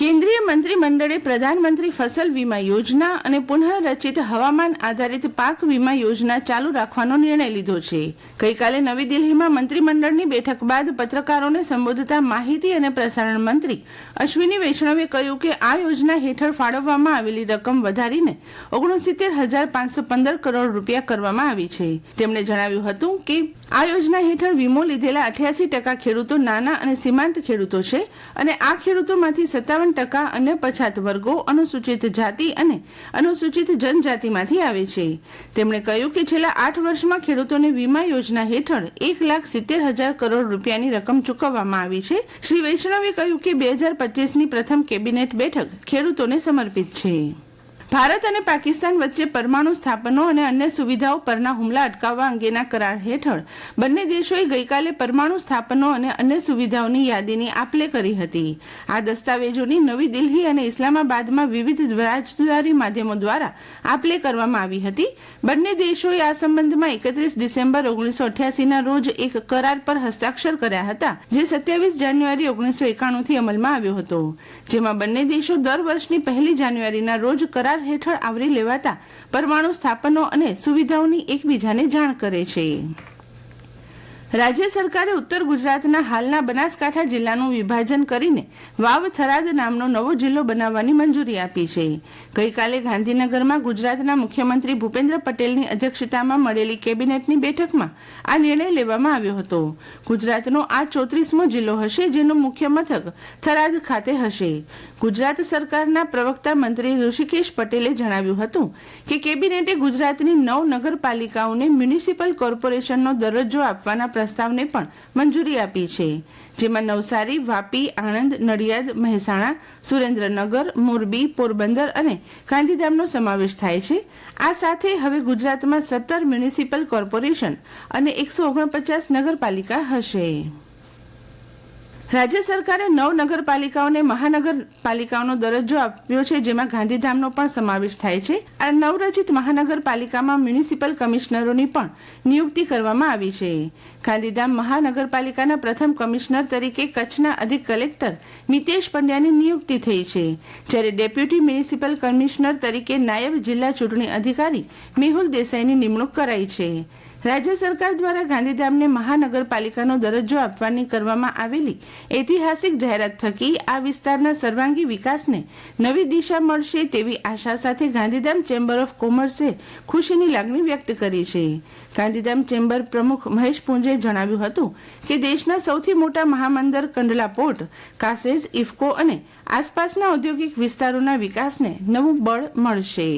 કેન્દ્રીય મંત્રીમંડળે પ્રધાનમંત્રી ફસલ વીમા યોજના અને પુનઃરચિત હવામાન આધારિત પાક વીમા યોજના ચાલુ રાખવાનો નિર્ણય લીધો છે. ગઈકાલે નવી દિલ્હીમાં મંત્રીમંડળની બેઠક બાદ પત્રકારોને સંબોધતા માહિતી અને પ્રસારણ મંત્રી અશ્વિની વૈષ્ણવે કહ્યું કે આ યોજના હેઠળ ફાળવવામાં આવેલી રકમ વધારીને ઓગણસિત્તેર હજાર પાંચસો પંદર કરોડ રૂપિયા કરવામાં આવી છે. તેમણે જણાવ્યું હતું કે આ યોજના હેઠળ વીમો લીધેલા અઠ્યાસી ટકા ખેડૂતો નાના અને સીમાંત ખેડૂતો છે અને આ ખેડૂતોમાંથી સત્તાવન ટકા અન્ય પછાત વર્ગો અનુસૂચિત જાતિ અને અનુસૂચિત જનજાતિમાંથી આવે છે. તેમણે કહ્યું કે છેલ્લા આઠ વર્ષમાં ખેડૂતોને વીમા યોજના હેઠળ એક લાખ સિત્તેર હજાર કરોડ રૂપિયાની રકમ ચૂકવવામાં આવી છે. શ્રી વૈષ્ણવે કહ્યું કે બે હજાર પચીસની પ્રથમ કેબિનેટ બેઠક ખેડૂતોને સમર્પિત છે. ભારત અને પાકિસ્તાન વચ્ચે પરમાણુ સ્થાપનો અને અન્ય સુવિધાઓ પરના હુમલા અટકાવવા અંગેના કરાર હેઠળ બંને દેશોએ ગઈકાલે પરમાણુ સ્થાપનો અને અન્ય સુવિધાઓની યાદીની આપલે કરી હતી. આ દસ્તાવેજોની નવી દિલ્હી અને ઇસ્લામાબાદમાં વિવિધ રાજદ્વારી માધ્યમો દ્વારા આપલે કરવામાં આવી હતી. બંને દેશોએ આ સંબંધમાં એકત્રીસ ડિસેમ્બર ઓગણીસો અઠ્યાસીના રોજ એક કરાર પર હસ્તાક્ષર કર્યા હતા, જે સત્યાવીસ જાન્યુઆરી ઓગણીસો એકાણુંથી અમલમાં આવ્યો હતો. જેમાં બંને દેશો દર વર્ષની પહેલી જાન્યુઆરીના રોજ કરાર હેઠળ આવરી લેવાતા પરમાણુ સ્થાપનો અને સુવિધાઓની એકબીજાને જાણ કરે છે. રાજ્ય સરકારે ઉત્તર ગુજરાતના હાલના બનાસકાંઠા જિલ્લાનું વિભાજન કરીને વાવ થરાદ નામનો નવો જિલ્લો બનાવવાની મંજૂરી આપી છે. ગઈકાલે ગાંધીનગરમાં ગુજરાતના મુખ્યમંત્રી ભૂપેન્દ્ર પટેલની અધ્યક્ષતામાં મળેલી કેબિનેટની બેઠકમાં આ નિર્ણય લેવામાં આવ્યો હતો. ગુજરાતનો આ ચોત્રીસમો જિલ્લો હશે જેનું મુખ્ય મથક થરાદ ખાતે હશે. ગુજરાત સરકારના પ્રવક્તા મંત્રી ઋષિકેશ પટેલે જણાવ્યું હતું કે કેબિનેટે ગુજરાતની નવ નગરપાલિકાઓને મ્યુનિસિપલ કોર્પોરેશનનો દરજ્જો આપવાના પ્રસ્તાવને પણ મંજૂરી આપી છે, જેમાં નવસારી, વાપી, આણંદ, નડિયાદ, મહેસાણા, સુરેન્દ્રનગર, મોરબી, પોરબંદર અને ગાંધીધામનો સમાવેશ થાય છે. આ સાથે હવે ગુજરાતમાં સત્તર મ્યુનિસિપલ કોર્પોરેશન અને એકસો ઓગણપચાસ નગરપાલિકા હશે. રાજ્ય સરકારે નવ નગરપાલિકાઓને મહાનગરપાલિકાઓનો દરજ્જો આપ્યો છે, જેમાં ગાંધીધામનો પણ સમાવેશ થાય છે. આ નવરચિત મહાનગરપાલિકામાં મ્યુનિસિપલ કમિશનરોની પણ નિયુક્તિ કરવામાં આવી છે. ગાંધીધામ મહાનગરપાલિકાના પ્રથમ કમિશનર તરીકે કચ્છના અધિક કલેક્ટર મિતેશ પંડ્યાની નિયુક્તિ થઈ છે. જ્યારે ડેપ્યુટી મ્યુનિસિપલ કમિશનર તરીકે નાયબ જિલ્લા ચૂંટણી અધિકારી મેહુલ દેસાઈની નિમણૂક કરાઈ છે. રાજ્ય સરકાર દ્વારા ગાંધીધામને મહાનગરપાલિકાનો દરજ્જો આપવાની કરવામાં આવેલી ઐતિહાસિક જાહેરાત થકી આ વિસ્તારના સર્વાંગી વિકાસને નવી દિશા મળશે તેવી આશા સાથે ગાંધીધામ ચેમ્બર ઓફ કોમર્સે ખુશીની લાગણી વ્યક્ત કરી છે. ગાંધીધામ ચેમ્બર પ્રમુખ મહેશ પુંજે જણાવ્યું હતું કે દેશના સૌથી મોટા મહામંદર કંડલા પોર્ટ, કાસેજ, ઇફકો અને આસપાસના ઔદ્યોગિક વિસ્તારોના વિકાસને નવું બળ મળશે.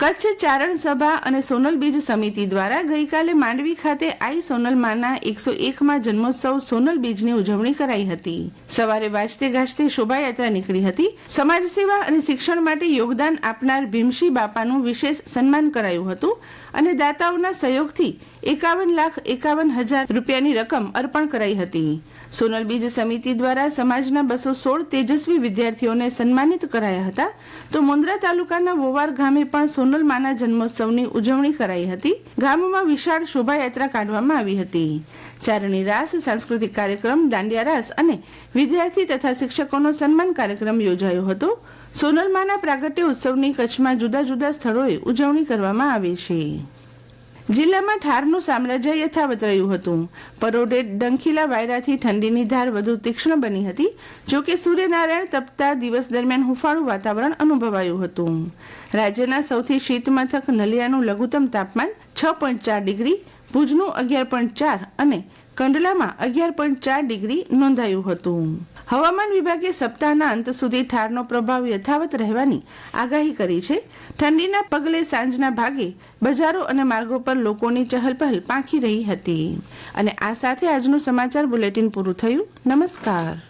કચ્છ ચારણ સભા અને સોનલ બીજ સમિતિ દ્વારા ગઈકાલે માંડવી ખાતે આઈ સોનલ માના એકસો એકમાં જન્મોત્સવ સોનલ બીજની ઉજવણી કરાઈ હતી. સવારે વાજતે ગાજતે શોભાયાત્રા નીકળી હતી. સમાજ સેવા અને શિક્ષણ માટે યોગદાન આપનાર ભીમશી બાપાનું વિશેષ સન્માન કરાયું હતું. અને દાતાઓના સહયોગથી એકાવન લાખ એકાવન હજાર રૂપિયાની રકમ અર્પણ કરાઈ હતી. સોનલ બીજ સમિતિ દ્વારા સમાજના બસો સોળ તેજસ્વી વિદ્યાર્થીઓને સન્માનિત કરાયા હતા. તો મુન્દ્રા તાલુકાના વોવાર ગામે પણ સોનલ માના જન્મોત્સવની ઉજવણી કરાઈ હતી. ગામમાં વિશાળ શોભાયાત્રા કાઢવામાં આવી હતી. ચારણી રાસ, સાંસ્કૃતિક કાર્યક્રમ, દાંડિયા રાસ અને વિદ્યાર્થી તથા શિક્ષકોનો સન્માન કાર્યક્રમ યોજાયો હતો. સોનલમાના પ્રાગટ્ય ઉત્સવની કચ્છમાં જુદા જુદા સ્થળોએ ઉજવણી કરવામાં આવે છે. જિલ્લામાં ઠારનું સામ્રાજ્ય યથાવત રહ્યું હતું. પરોઢે ડંખીલા વાયરાથી ઠંડીની ધાર વધુ તીક્ષ્ણ બની હતી જોકે સૂર્યનારાયણ તપતા દિવસ દરમિયાન હુફાળું વાતાવરણ અનુભવાયું હતું. રાજ્યના સૌથી શીત મથક નલિયાનું લઘુત્તમ તાપમાન છ પોઈન્ટ ચાર ડિગ્રી ભુજનું અગિયાર પોઈન્ટ ચાર અને કંડલામાં અગિયાર પોઈન્ટ ચાર ડિગ્રી નોંધાયું હતું. હવામાન વિભાગે સપ્તાહના અંત સુધી ઠારનો પ્રભાવ યથાવત રહેવાની આગાહી કરી છે. ઠંડીના પગલે સાંજના ભાગે બજારો અને માર્ગો પર લોકોની ચહલપહલ પાંખી રહી હતી. અને આ સાથે આજનું સમાચાર બુલેટિન પૂરું થયું. નમસ્કાર.